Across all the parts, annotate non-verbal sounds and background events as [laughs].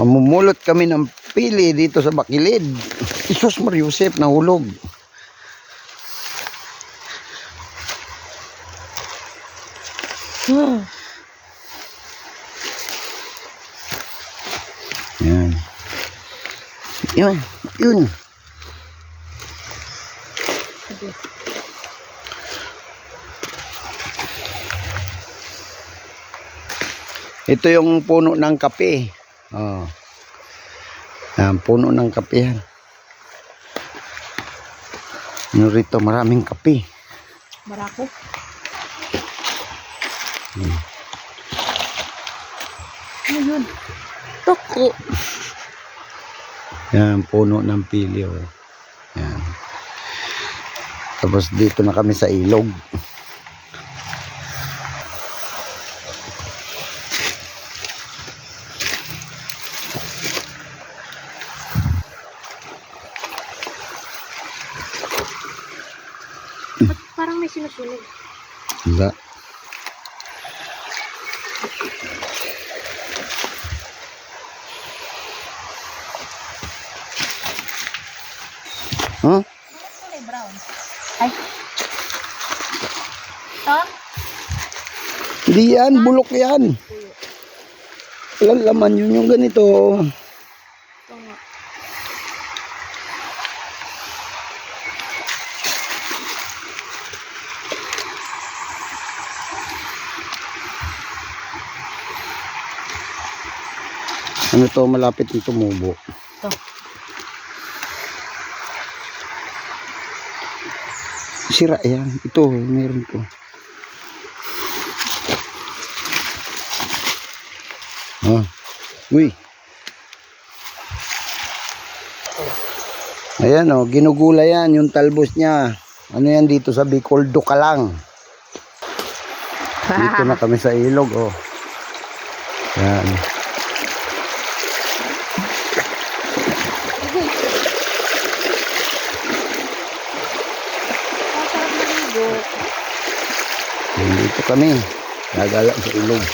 Mamumulot kami ng pili dito sa Bakilid. [laughs] Isus Mar Yusef, nahulog. Hmm. [sighs] Yan. Yun, yun. Ito yung puno ng kape. Oh. Yan, puno ng kape yan. Ano rito, maraming kape. Barako. Ano yun? Toko. Yan, puno ng pilyo. Yan. Tapos dito na kami sa ilog. Ba't parang may sinusunog? Wala. Huh? Kulay brown. Ay. Ito? Hindi yan, bulok yan. Walang laman yun yung ganito. Ano to, malapit ng tumubo. Ito. Sira yan. Ito, meron to. Ah. Uy. Ayan oh, ginugula yan, yung talbos niya. Ano yan dito sa Bicol, Dukalang. Dito na kami sa ilog, oh. Yan. Ang sarap maligo. Dito kami. Nagala sa ilog.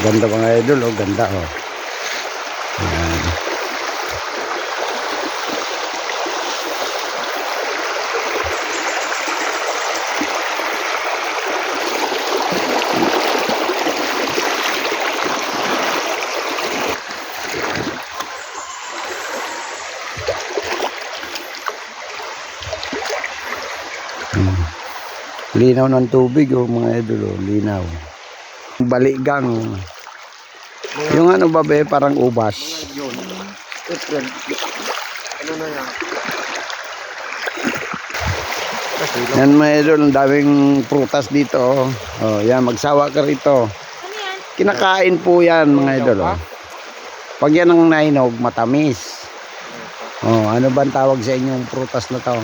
Ganda mga idol, oh. Ganda, oh. Linaw ng tubig, oh, mga idol, oh. Linaw. Baligang. Yung ano ba, be, parang ubas. Yan mga idol, ang daming prutas dito. Oh, oh yan, magsawa ka rito. Ano yan? Kinakain po yan mga idol. Oh. Pag yan ang nainog, matamis. Oh, ano ba ang tawag sa inyong prutas na to?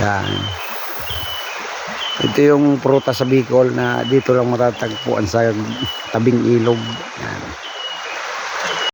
Yan. Ito yung prutas sa Bicol na dito lang matatagpuan sa tabing ilog. Yan.